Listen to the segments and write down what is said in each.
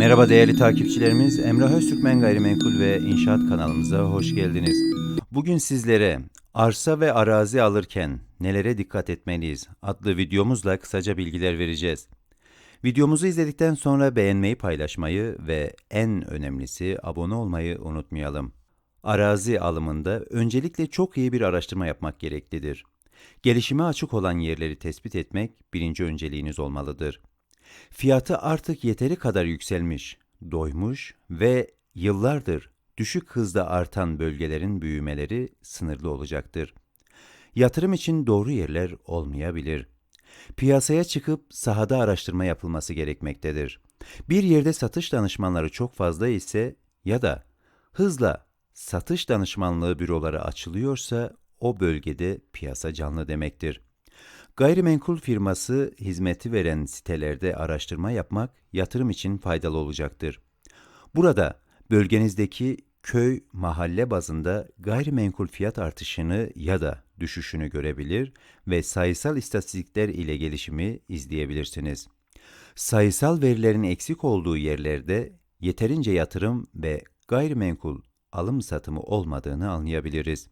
Merhaba değerli takipçilerimiz. Emrah Öztürkmen Gayrimenkul ve İnşaat kanalımıza hoş geldiniz. Bugün sizlere arsa ve arazi alırken nelere dikkat etmeliyiz adlı videomuzla kısaca bilgiler vereceğiz. Videomuzu izledikten sonra beğenmeyi, paylaşmayı ve en önemlisi abone olmayı unutmayalım. Arazi alımında öncelikle çok iyi bir araştırma yapmak gereklidir. Gelişime açık olan yerleri tespit etmek birinci önceliğiniz olmalıdır. Fiyatı artık yeteri kadar yükselmiş, doymuş ve yıllardır düşük hızda artan bölgelerin büyümeleri sınırlı olacaktır. Yatırım için doğru yerler olmayabilir. Piyasaya çıkıp sahada araştırma yapılması gerekmektedir. Bir yerde satış danışmanları çok fazla ise ya da hızla satış danışmanlığı büroları açılıyorsa o bölgede piyasa canlı demektir. Gayrimenkul firması hizmeti veren sitelerde araştırma yapmak yatırım için faydalı olacaktır. Burada bölgenizdeki köy, mahalle bazında gayrimenkul fiyat artışını ya da düşüşünü görebilir ve sayısal istatistikler ile gelişimi izleyebilirsiniz. Sayısal verilerin eksik olduğu yerlerde yeterince yatırım ve gayrimenkul alım satımı olmadığını anlayabiliriz.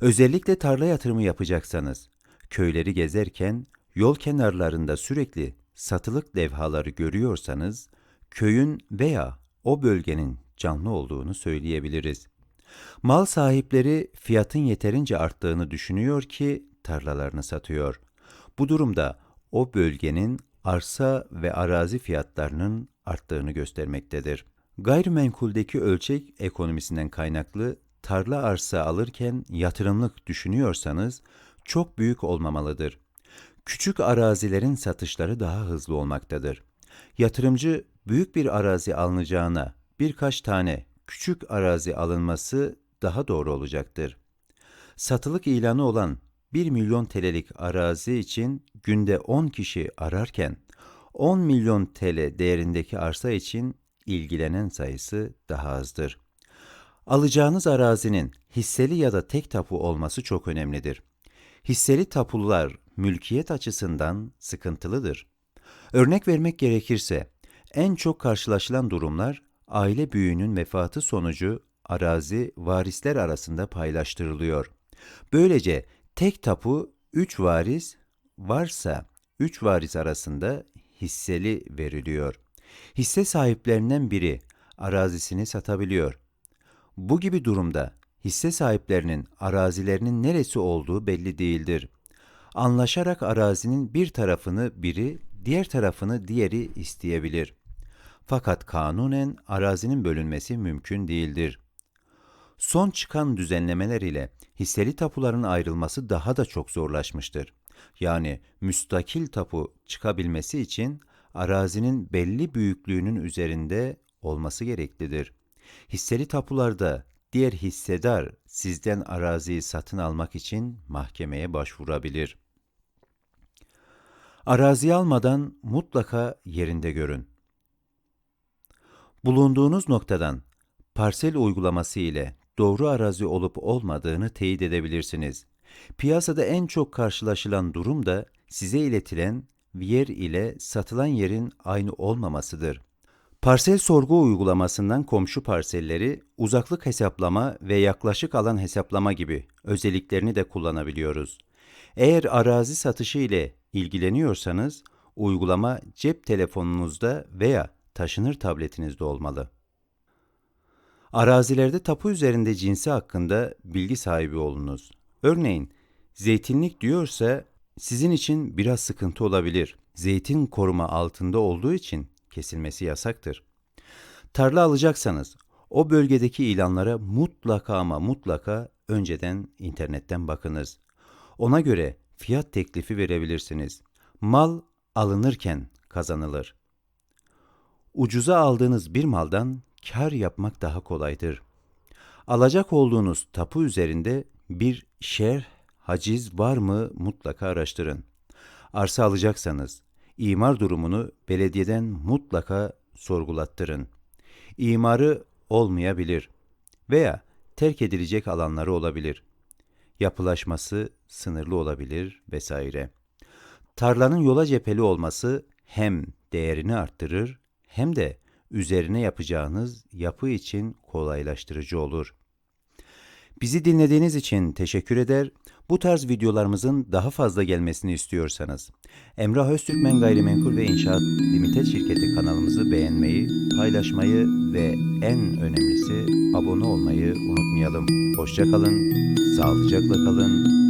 Özellikle tarla yatırımı yapacaksanız köyleri gezerken yol kenarlarında sürekli satılık levhaları görüyorsanız köyün veya o bölgenin canlı olduğunu söyleyebiliriz. Mal sahipleri fiyatın yeterince arttığını düşünüyor ki tarlalarını satıyor. Bu durumda o bölgenin arsa ve arazi fiyatlarının arttığını göstermektedir. Gayrimenkuldeki ölçek ekonomisinden kaynaklı tarla arsa alırken yatırımlık düşünüyorsanız çok büyük olmamalıdır. Küçük arazilerin satışları daha hızlı olmaktadır. Yatırımcı büyük bir arazi alınacağına birkaç tane küçük arazi alınması daha doğru olacaktır. Satılık ilanı olan 1 milyon TL'lik arazi için günde 10 kişi ararken 10 milyon TL değerindeki arsa için ilgilenen sayısı daha azdır. Alacağınız arazinin hisseli ya da tek tapu olması çok önemlidir. Hisseli tapular mülkiyet açısından sıkıntılıdır. Örnek vermek gerekirse en çok karşılaşılan durumlar aile büyüğünün vefatı sonucu arazi varisler arasında paylaştırılıyor. Böylece tek tapu 3 varis varsa 3 varis arasında hisseli veriliyor. Hisse sahiplerinden biri arazisini satabiliyor. Bu gibi durumda hisse sahiplerinin arazilerinin neresi olduğu belli değildir. Anlaşarak arazinin bir tarafını biri, diğer tarafını diğeri isteyebilir. Fakat kanunen arazinin bölünmesi mümkün değildir. Son çıkan düzenlemeler ile hisseli tapuların ayrılması daha da çok zorlaşmıştır. Yani müstakil tapu çıkabilmesi için arazinin belli büyüklüğünün üzerinde olması gereklidir. Hisseli tapularda diğer hissedar sizden araziyi satın almak için mahkemeye başvurabilir. Arazi almadan mutlaka yerinde görün. Bulunduğunuz noktadan parsel uygulaması ile doğru arazi olup olmadığını teyit edebilirsiniz. Piyasada en çok karşılaşılan durum da size iletilen yer ile satılan yerin aynı olmamasıdır. Parsel sorgu uygulamasından komşu parselleri uzaklık hesaplama ve yaklaşık alan hesaplama gibi özelliklerini de kullanabiliyoruz. Eğer arazi satışı ile ilgileniyorsanız uygulama cep telefonunuzda veya taşınır tabletinizde olmalı. Arazilerde tapu üzerinde cinsi hakkında bilgi sahibi olunuz. Örneğin zeytinlik diyorsa sizin için biraz sıkıntı olabilir. Zeytin koruma altında olduğu için kesilmesi yasaktır. Tarla alacaksanız o bölgedeki ilanlara mutlaka ama mutlaka önceden internetten bakınız. Ona göre fiyat teklifi verebilirsiniz. Mal alınırken kazanılır. Ucuza aldığınız bir maldan kar yapmak daha kolaydır. Alacak olduğunuz tapu üzerinde bir şer, haciz var mı mutlaka araştırın. Arsa alacaksanız imar durumunu belediyeden mutlaka sorgulattırın. İmarı olmayabilir veya terk edilecek alanları olabilir. Yapılaşması sınırlı olabilir vesaire. Tarlanın yola cepheli olması hem değerini arttırır hem de üzerine yapacağınız yapı için kolaylaştırıcı olur. Bizi dinlediğiniz için teşekkür eder. Bu tarz videolarımızın daha fazla gelmesini istiyorsanız Emrah Öztürkmen Gayrimenkul ve İnşaat Limited şirketi kanalımızı beğenmeyi, paylaşmayı ve en önemlisi abone olmayı unutmayalım. Hoşça kalın, sağlıcakla kalın,